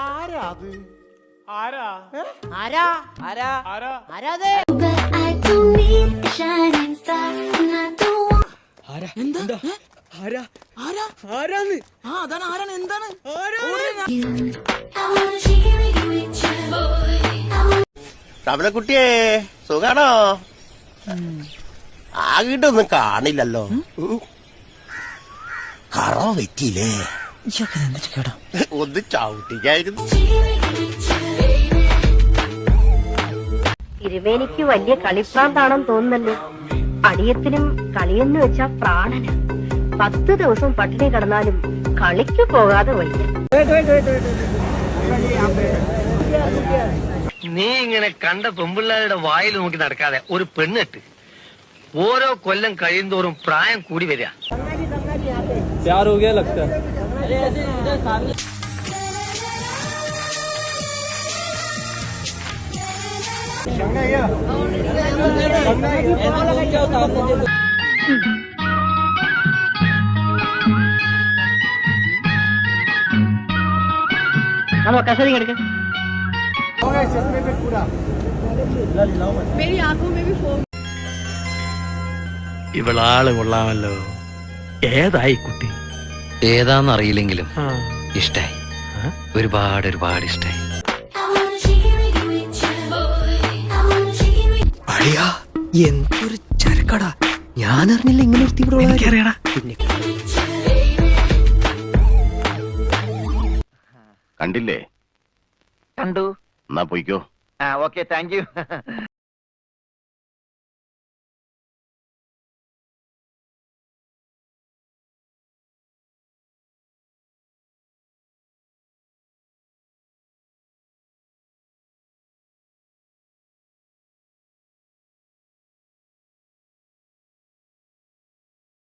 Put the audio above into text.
ആരാ അത്? ആരാ? ആരാ? ആരാ? അത്? എന്താ? ആരാ? ആരാ? ആരാന്ന്? ആ അതാണ് ആരാണ്? എന്താണ്? തവളക്കുട്ടിയെ സുഖാണോ? ആകിട്ടൊന്നും കാണില്ലല്ലോ. കറോ കറ വെറ്റിയില്ലേ ഒന്ന് ചവിട്ടിക്കായിരുന്നു. തിരുവേനിക്ക് വലിയ കളിപ്രാന്താണെന്ന് തോന്നുന്നല്ലോ? അടിയത്തിനും കളിയെന്ന് വെച്ചാ പ്രാണന്. പത്ത് ദിവസം പട്ടിണി കടന്നാലും കളിക്ക് പോകാതെ വയ്യ. നീ ഇങ്ങനെ കണ്ട പെമ്പിള്ളാരുടെ വായിൽ നോക്കി നടക്കാതെ ഒരു പെണ്ണിട്ട് ഓരോ കൊല്ലം കഴിയുന്തോറും പ്രായം കൂടി വരിക. प्यार हो गया लगता है നമ്മ കസരി കിടക്ക ഇവളാള് കൊള്ളാമല്ലോ ഏതായി കുട്ടി ഏതാന്നറിയില്ലെങ്കിലും ഇഷ്ടായി. ഒരുപാട് ഒരുപാട് ഇഷ്ടായി. എന്തൊരു ചരക്കടാ. ഞാൻ അറിഞ്ഞില്ല ഇങ്ങനെ എനിക്കറിയടാ. കണ്ടില്ലേ? കണ്ടു. എന്നാ പോയിക്കോ. ആ ഓക്കെ താങ്ക് യു.